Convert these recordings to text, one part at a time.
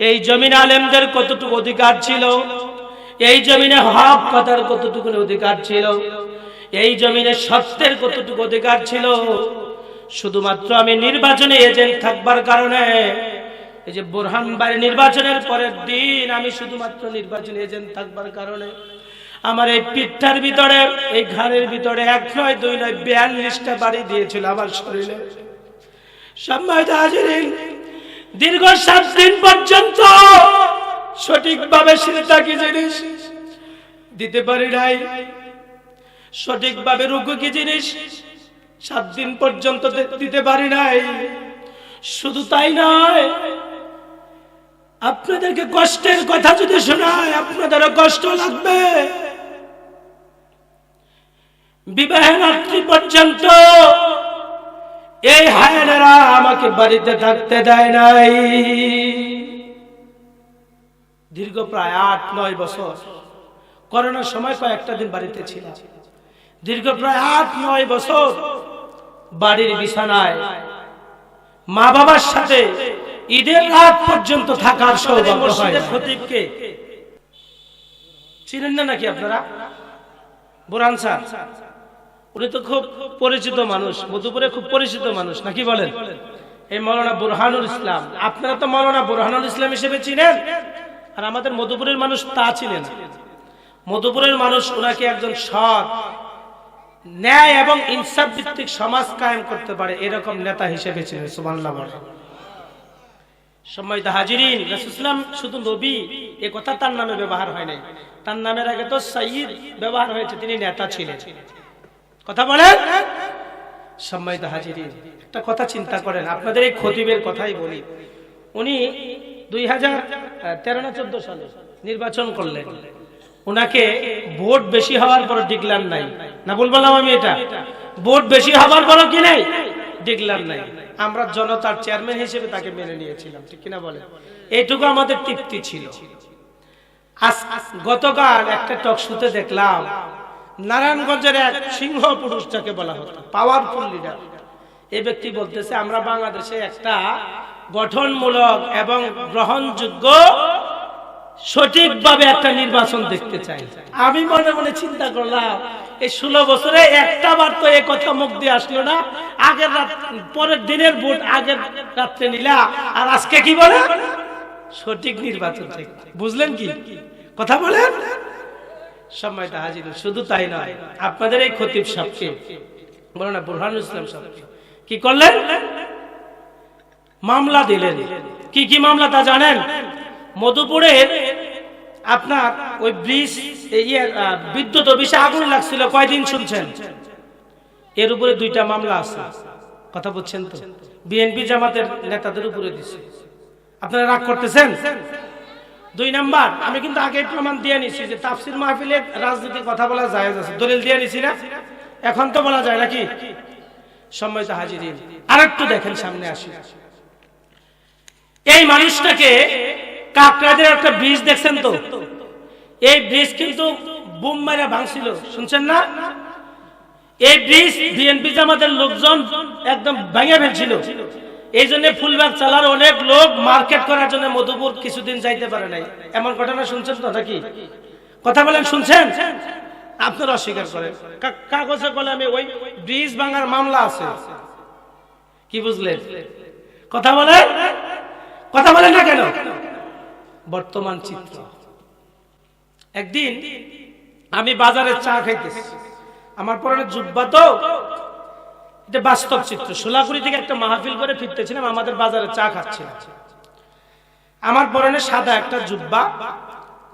এই জমিন আলেমদের কতটুকু অধিকার ছিল? এই জমিনে হক কথার কতটুকু অধিকার ছিল? এই জমিনে সত্যের কতটুকু অধিকার ছিল? শুধুমাত্র আমি নির্বাচনে এজেন্ট থাকবার কারণে, এই যে বোরহান বাড়ি নির্বাচনের পরের দিন আমি শুধুমাত্র নির্বাচনে এজেন্ট থাকবার কারণে, আমার এই পিঠটার ভিতরে, এই ঘাড়ের ভিতরে এক নয়, দুই নয়, বিয়াল্লিশটা বাড়ি দিয়েছিল আমার শরীরে। সম্মানিত হাজিরিন দীর্ঘ সাত দিন পর্যন্ত সঠিকভাবে সেটা কি জিনিস দিতে পারি নাই। সঠিকভাবে রুকু কি জিনিস সাত দিন পর্যন্ত দিতে পারি নাই। শুধু তাই নয়, আপনাদেরকে কষ্টের কথা যদি শোনায়, আপনাদেরও কষ্ট লাগবে। বিবাহের রাত্রি পর্যন্ত এই হায়নারা আমাকে বাড়িতে থাকতে দেয় নাই। দীর্ঘ প্রায় আট নয় বছর। করোনার সময় কয়েকটা দিন বাড়িতে ছিল দীর্ঘ প্রায় আট নয় বছর বাড়ির বিছানায় মা বাবার সাথে ঈদের রাত পর্যন্ত থাকার সৌভাগ্য খতিবকে চিনেন না নাকি আপনারা? বুরান স্যার। উনি তো খুব পরিচিত মানুষ, মধুপুরে খুব পরিচিত মানুষ, নাকি বলেন? এই মৌলানা বুরহানুল ইসলাম, আপনারা তো মৌলানা বুরহানুল ইসলাম হিসেবে চিনেন? আর আমাদের মধুপুরের মানুষ তা ছিলেন মধুপুরের মানুষ ওনাকে একজন সৎ, ন্যায় এবং ইনসাফ ভিত্তিক সমাজ কায়েম করতে পারে, এরকম নেতা হিসেবে ছিলেন সুবহানাল্লাহ বলেন। সম্মানিত হাজিরিন রাসূলুল্লাহ শুধু নবী, এ কথা তার নামে ব্যবহার হয় নাই। তার নামের আগে তো সাইয়্যিদ ব্যবহার হয়েছে, তিনি নেতা ছিলেন। কথা বলেন? সম্মানিত হাজিরিন একটা কথা চিন্তা করেন। আপনাদের এই খতিবের কথাই বলি। উনি দুই হাজার তেরো না চোদ্দ সালে নির্বাচন করলেন। ওনাকে ভোট বেশি হওয়ার পর ডিগলার নাই। না বলবলাম আমি এটা? ভোট বেশি হওয়ার পরও কি নাই? ডিগলার নাই। আমরা জনতার চেয়ারম্যান হিসেবে তাকে মেনে নিয়েছিলাম, ঠিক কিনা বলে এইটুকু আমাদের তৃপ্তি ছিল। গতকাল একটা টক শুতে দেখলাম নারায়ণগঞ্জের এক সিংহ পুরুষ যাকে বলা হতো পাওয়ারফুল লিডার এই ব্যক্তি বলতেছে, আমরা বাংলাদেশে একটা গঠনমূলক এবং গ্রহণযোগ্য, সঠিকভাবে একটা নির্বাচন দেখতে চাই। আমি মনে মনে চিন্তা করলাম, এই ষোলো বছরে একটা বার তো এ কথা মুখ দিয়ে আসলো না। আগের রাত, পরের দিনের ভোট আগের রাত্রে নিলা, আর আজকে কি বলে? সঠিক নির্বাচন বুঝলেন কি? কথা বলেন? সময়টা হাজির। শুধু তাই নয়, আপনাদের এই খতিব সাহেবকে বলো না, বুরহানুল ইসলাম সাহেবকে কি করলেন? মামলা দিলেন। কি কি মামলা তা জানেন? মধুপুরের আপনার ওই ব্রিজ ইয়ে বিদ্যুৎ অফিসে আগুন লাগছিল, কয়দিন শুনছেন? এর উপরে দুইটা মামলা আছে। কথা বলছেন তো? বিএনপি জামাতের নেতাদের উপরে দিছে। আপনারা রাগ করতেছেন? দুই নাম্বার, আমি কিন্তু আগে প্রমাণ দিয়ে নিছি যে তাফসির মাহফিলে রাজনীতির কথা বলা যায় আছে। দলিল দিয়ে নিছি না? এখন তো বলা যায় নাকি? সম্মানিত হাজিরিন, আরেকটু দেখেন সামনে আসি। এই মানুষটাকে কাকরাদের একটা ব্রিজ দেখছেন তো? এই ব্রিজ কিন্তু বুম মারা ভাঙছিল, শুনছেন না? এই ব্রিজ বিএনপি জামাতের লোকজন একদম ভেঙে ফেলছিল। এই জন্য ফুলবাগ চালার অনেক লোক মার্কেট করার জন্য মধুপুর কিছুদিন যাইতে পারে নাই। এমন ঘটনা শুনছেন তো নাকি? কথা বলেন, শুনছেন? আপনারা অস্বীকার করেন। কাগজে বলে আমি ওই ব্রিজ ভাঙার মামলা আছে। কি বুঝলেন? কথা বলেন? কথা বলেন না কেন? বর্তমান চিত্র। একদিন আমি বাজারে চা খাইতেছি। আমার পরনে জুব্বা তো এটা বাস্তব চিত্র। সোলাপুরি থেকে একটা মাহফিল করে ফিরতেছিলাম, আমাদের বাজারে চা খাচ্ছিলাম আমার পরনে সাদা একটা জুব্বা,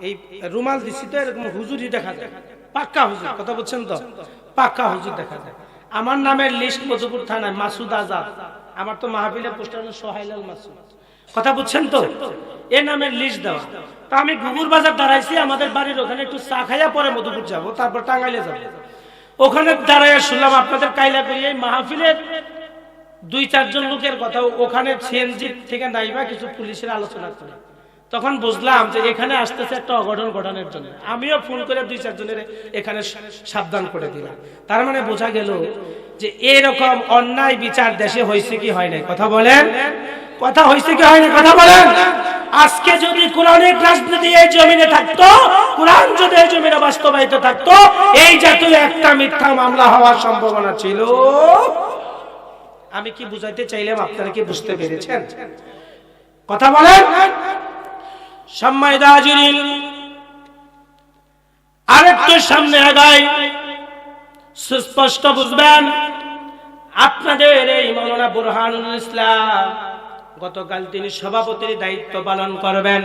এই রুমাল দিছি তো এরকম হুজুরি দেখা যায়। পাক্কা হুজুর, কথা বলছেন তো? পাক্কা হুজুর দেখা যায়। আমার নামের লিস্ট মধুপুর থানায়, মাসুদ আজাদ। আমার তো মাহফিলের পোস্টার হলো সোহাইলাল মাসুদ। কথা বুঝছেন তো? এ নামের লিস্ট দেওয়া। তা আমি ঘুঘুর বাজার দাঁড়াইছি, আমাদের বাড়ির ওখানে একটু চা খাইয়া পরে মধুপুর যাব, তারপর টাঙ্গাইলে যাব। ওখানে দাঁড়াইয়া শুনলাম আপনাদের কাইলা করি, এই মাহফিলের দুই, চারজন লোকের কথা ওখানে সিএনজি থেকে নাইবা কিছু পুলিশের আলোচনা করে। তখন বুঝলাম যে এখানে আসতেছে একটা অঘটন ঘটানোর জন্য। আমিও ফোন করে দুই, চারজনের এখানে সাবধান করে দিলাম। তার মানে বোঝা গেল যে এরকম অন্যায় বিচার দেশে হয়েছে কি হয় নাই। কথা বলেন? কথা হয়েছে কি হয় না কথা বলেন? আজকে যদি কোরআনের রাজনীতি এই জমিনে থাকতো, কোরআন যদি এই জমিনে বাস্তবায়িত থাকতো, এই জাতীয় একটা মিথ্যা মামলা হওয়ার সম্ভাবনা ছিল। আমি কি বুঝাইতে চাইলাম, আপনারা কি বুঝতে পেরেছেন? কথা বলেন। আরেকটু সামনে সুস্পষ্ট বুঝবেন, আপনাদের এই মৌলানা বুরহানুল ইসলাম গতকাল তিনি সভাপতির দায়িত্ব পালন করবেন।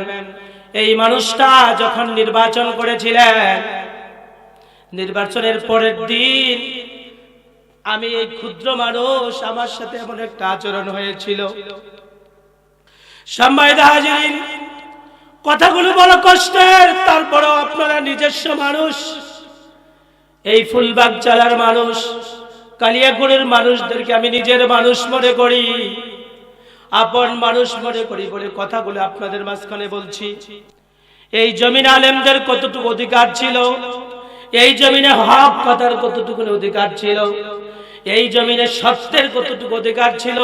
এই মানুষটা যখন নির্বাচন করেছিলেন নির্বাচনের পরের দিন আমি এই ক্ষুদ্র মানুষ আমার সাথে এমন একটা আচরণ হয়েছিল। কথাগুলো বড় কষ্টের, তারপরেও আপনারা নিজস্ব মানুষ। এই ফুলবাগ জেলার মানুষ কালিয়াগুড়ের মানুষদেরকে আমি নিজের মানুষ মনে করি, আপন মানুষ মনে করি বলে কথাগুলো আপনাদের মাঝখানে বলছি। এই জমিন আলেমদের কতটুকু অধিকার ছিল? এই জমিনে হক কথার কতটুকু অধিকার ছিল? এই জমিনে সত্যের কতটুকু অধিকার ছিল?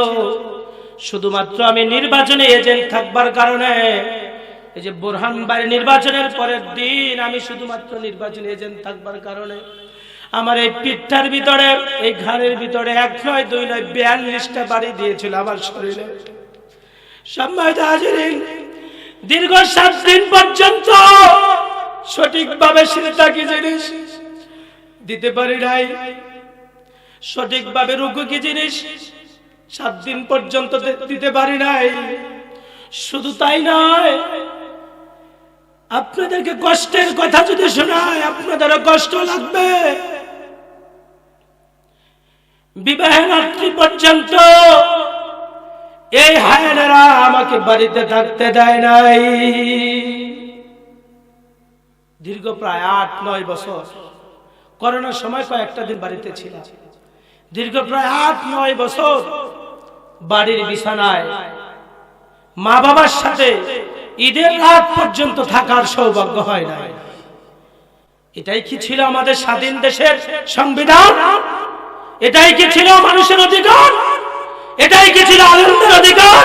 শুধুমাত্র আমি নির্বাচনে এজেন্ট থাকবার কারণে, এই যে বোরহান বাড়ি নির্বাচনের পরের দিন আমি শুধুমাত্র নির্বাচনে এজেন্ট থাকবার কারণে, আমার এই পিঠার ভিতরে, এই ঘাড়ের ভিতরে এক নয়, দুই নয়, বিয়াল্লিশটা বাড়ি দিয়েছিল আমার শরীরে। সম্মানিত হাজিরিন, দীর্ঘ সাত দিন পর্যন্ত সঠিকভাবে সেটা কি জিনিস? দিতে পারি নাই। সঠিকভাবে রুকু কি জিনিস? সাত দিন পর্যন্ত দিতে পারি নাই। শুধু তাই নয়, আপনাদেরকে কষ্টের কথা যদি শোনায়, আপনাদেরও কষ্ট লাগবে। বিবাহের রাত্রি পর্যন্ত এই হায়নারা আমাকে বাড়িতে থাকতে দেয় নাই। দীর্ঘ প্রায় আট, নয় বছর। করোনার সময় কয়েকটা দিন বাড়িতে ছিল দীর্ঘ প্রায় আট, নয় বছর বাড়ির বিছানায় মা বাবার সাথে ঈদের রাত পর্যন্ত থাকার সৌভাগ্য হয় না এটাই কি ছিল আমাদের স্বাধীন দেশের সংবিধান? এটাই কি ছিল মানুষের অধিকার? এটাই কি ছিল আনন্দের অধিকার?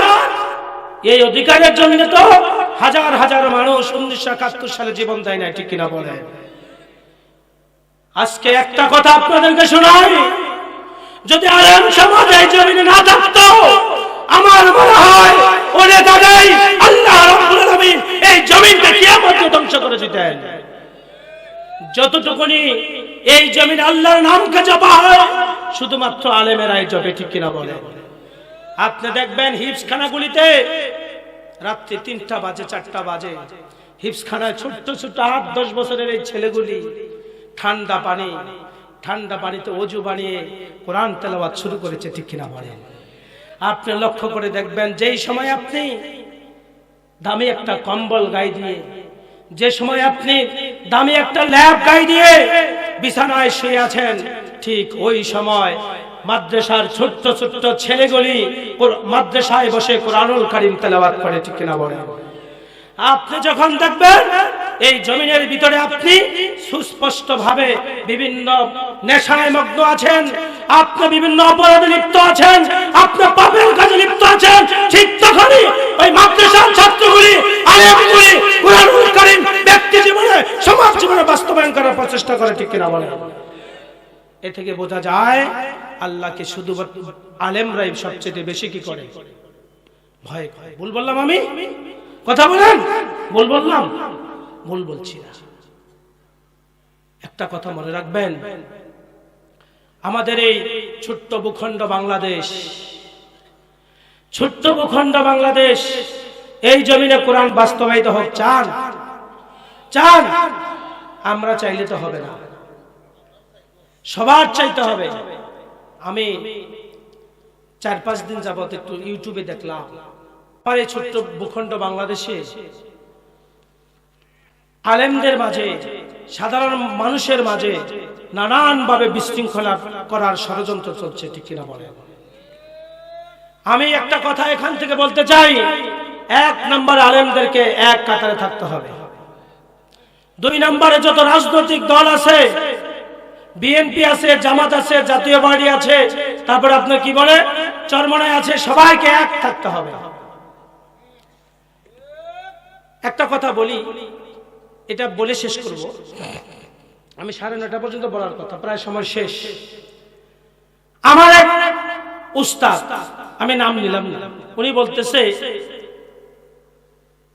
এই অধিকারের জন্য তো হাজার হাজার মানুষ উনিশশো একাত্তর সালে জীবন দেয় না ঠিক কিনা বলে আজকে একটা কথা আপনাদেরকে শোনাই। যদি আলেম সমাজ এই জমিনে না থাকতো, আমার মনে হয় ওরে দাদাই আল্লাহ রাব্বুল আলামিন এই জমিনকে কিয়ামত ধ্বংস করে দিতেন। যতটুকুনি এই জমিন আল্লাহর নামকে জপা হয়, শুধুমাত্র আলেমেরাই জপে, ঠিক কিনা বলে আপনি দেখবেন হিপসখানাগুলিতে রাত্রি তিনটা বাজে, চারটা বাজে। হিপসখানায় ছোট্ট ছোট্ট আট, দশ বছরের এই ছেলেগুলি, ঠান্ডা পানি, ঠান্ডা পানিতে অজু বানিয়ে কোরআন তেলাওয়াত শুরু করেছে, ঠিক কিনা বলেন? আপনি লক্ষ্য করে দেখবেন, যেই সময় আপনি দামি একটা কম্বল গায়ে দিয়ে, যে সময় আপনি দামি একটা ল্যাব গায়ে দিয়ে বিছানায় শুয়ে আছেন, ঠিক ওই সময় মাদ্রাসার ছোট্ট ছোট্ট ছেলেগুলি মাদ্রাসায় বসে কোরআনুল কারিম তেলাওয়াত করে, ঠিক কিনা বলেন? আপনি যখন দেখবেন এই জমিনের ভিতরে আপনি সুস্পষ্ট ভাবে বিভিন্ন নেশায় মগ্ন আছেন, আপনি বিভিন্ন অপরাধে লিপ্ত আছেন, আপনি পাপের কাজে লিপ্ত আছেন, ঠিক তখনই ওই মাদ্রাসার ছাত্রগুলি, আলেমগুলি কোরআনুল কারীম ব্যক্তি জীবনে, সমাজ জীবনে বাস্তবায়ন করার প্রচেষ্টা করে, ঠিক কিনা বলেন? এ থেকে বোঝা যায়, আল্লাহকে শুধু আলেমরাই সবচেয়ে বেশি কি করে? ভয় করে। ভুল বললাম আমি? কথা বলেন? ভুল বললাম? ভুল বলছি না। একটা কথা মনে রাখবেন। আমাদের এই ছোট্ট ভূখণ্ড বাংলাদেশ, ছোট্ট ভূখণ্ড বাংলাদেশ, এই জমিনে কোরআন বাস্তবায়িত হোক, চান। চান। আমরা চাইলে তো হবে না। সবার চাইতে হবে। আমি চার পাঁচ দিন যাবত একটু ইউটিউবে দেখলাম। এই ছোট্ট ভূখণ্ড বাংলাদেশে আলেমদের মাঝে, সাধারণ মানুষের মাঝে নানান ভাবে বিশৃঙ্খলা করার ষড়যন্ত্র চলছে, ঠিক কিনা বলে আমি একটা কথা এখান থেকে বলতে চাই, এক নম্বর আলেমদেরকে এক কাতারে থাকতে হবে। দুই নম্বরে যত রাজনৈতিক দল আছে বিএনপি আছে, জামাত আছে, জাতীয় পার্টি আছে। তারপর আপনার কি বলে? চরমনায় আছে, সবাইকে এক থাকতে হবে। একটা কথা বলি, এটা বলে শেষ করব। আমি সাড়ে নটা পর্যন্ত বলার কথা, প্রায় সময় শেষ। আমার এক উস্তাদ, আমি নাম নিলাম না, উনি বলতেছে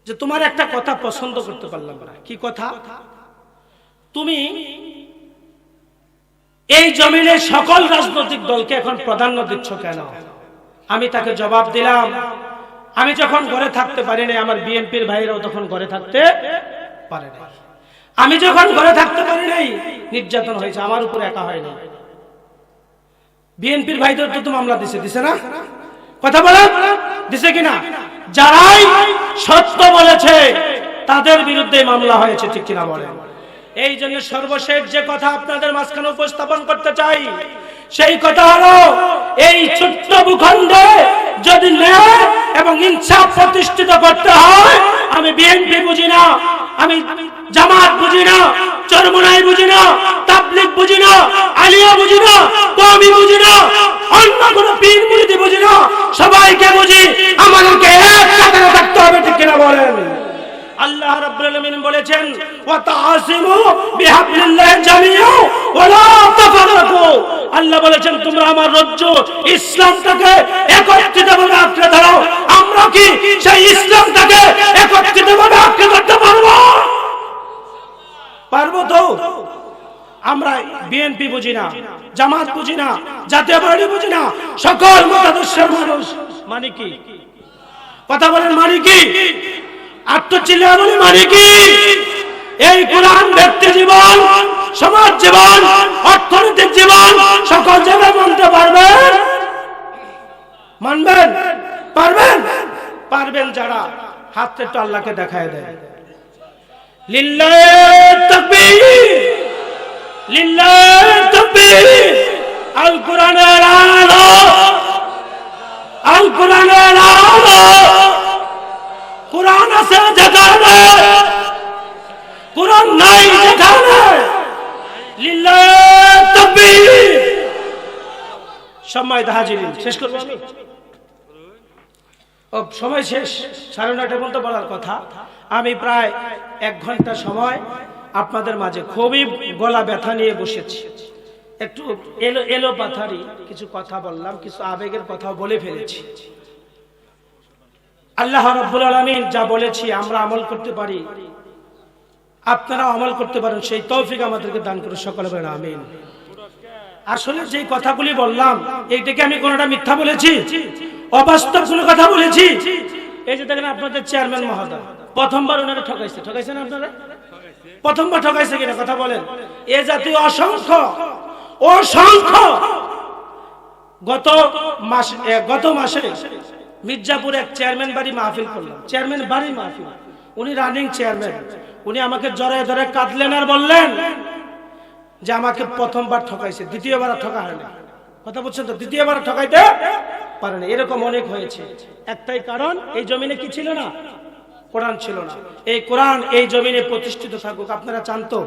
যে, তোমার একটা কথা পছন্দ করতে পারলাম না। কি কথা? তুমি এই জমিনের সকল রাজনৈতিক দলকে এখন প্রাধান্য দিচ্ছ কেন? আমি তাকে জবাব দিলাম, আমি যখন ঘরে থাকতে পারি নাই, আমার বিএনপির ভাইরাও তখন ঘরে থাকতে পারে নাই। আমি যখন ঘরে থাকতে পারি নাই, নির্যাতন হয়েছে, আমার উপর একা হয় না বিএনপির ভাইদের তো মামলা দিছে দিছে না? কথা বলে দিছে কিনা? যারাই সত্য বলেছে, তাদের বিরুদ্ধে মামলা হয়েছে, ঠিক কিনা বলেন? এই জন্য সর্বশেষ যে কথা আপনাদের মাঝখানে উপস্থাপন করতে চাই, সেই কথা হলো, এই ছোট্ট ভূখণ্ডে যদি ন্যায় এবং ইনসাফ প্রতিষ্ঠিত করতে হয়, আমি বিএনপি বুঝি না, আমি জামাত বুঝি না, চরমনাই বুঝি না, তাবলিগ বুঝি না, আলিয়া বুঝি না কমি বুঝি না, অন্য কোন পীর মুরিদি বুঝি না, সবাইকে বুঝি, আমাদেরকে এক কাতারে থাকতে হবে, ঠিক কিনা বলেন? আল্লাহ রাব্বুল আলামিন বলেছেন, ওয়া তাআসিমু বিহাবলিল্লাহি জামিআ ওয়া তাফারাকু। আল্লাহ বলেছেন, তোমরা আমার রজ্জু ইসলামটাকে একত্রিতভাবে আঁকড়ে ধরো। আমরা কি সেই ইসলামটাকে একত্রিতভাবে আঁকড়ে ধরতে পারব? পারব তো। আমরা বিএনপি বুঝি না, জামাত বুঝি না, জাতীয় পার্টি বুঝি না, সকল মতাদর্শের মানুষ। মানে কি? কথা বলেন মানে কি? আত্মচিল্লা বলে মানে কি এই কোরআন, ব্যক্তি জীবন, সমাজ জীবন অর্থনৈতিক জীবন, সকল জায়গায় মানতে পারবেন? মানবেন? পারবেন? পারবেন যারা? হাত একটু আল্লাহকে দেখায় দেয় আল কোরআনের আল কোরআনের আলো। কোরআন আছে যেখানে কোরআন নাই যেখানে সময় হাজিরিন, শেষ করব ও, সময় শেষ। সাড়ে নয়টা পর্যন্ত বলার কথা। আমি প্রায় এক ঘণ্টা সময় আপনাদের মাঝে খুবই গলা ব্যথা নিয়ে বসেছি। একটু এলো এলো পাথারি কিছু কথা বললাম, কিছু আবেগের কথা বলে ফেলেছি। আল্লাহ রব্বুল আলমিন যা বলেছি আমরা আমল করতে পারি। আপনারা আমল করতে পারেন, সেই তৌফিক আমাদেরকে দান করে সকলে বলেন আমিন। আসলে যে কথাগুলি বললাম, এইটাকে আমি কোনটা মিথ্যা বলেছি? অবাস্তব কোনো কথা বলেছি? এই যে দেখেন আপনাদের চেয়ারম্যান মহোদয়, প্রথমবার ওনারা ঠকাইছে। ঠকাইছেন আপনারা? প্রথমবার ঠকাইছে কিনা কথা বলেন। এ জাতীয় অসংখ্য অসংখ্য গত মাস গত মাসে মির্জাপুর এক চেয়ারম্যান বাড়ি মাহফিল করলাম। চেয়ারম্যান বাড়ি মাহফিল। উনি রানিং চেয়ারম্যান উনি আমাকে জড়ায় ধরে কাঁদলেন আর বললেন যে আমাকে প্রথমবার ঠকাইছে দ্বিতীয়বার ঠকা হয় না কথা বলছেন তো? দ্বিতীয়বার ঠকাইতে পারে না এরকম অনেক হয়েছে। একটাই কারণ, এই জমিনে কি ছিল না? কোরআন ছিল না। এই কোরআন এই জমিনে প্রতিষ্ঠিত থাকুক, আপনারা চান তো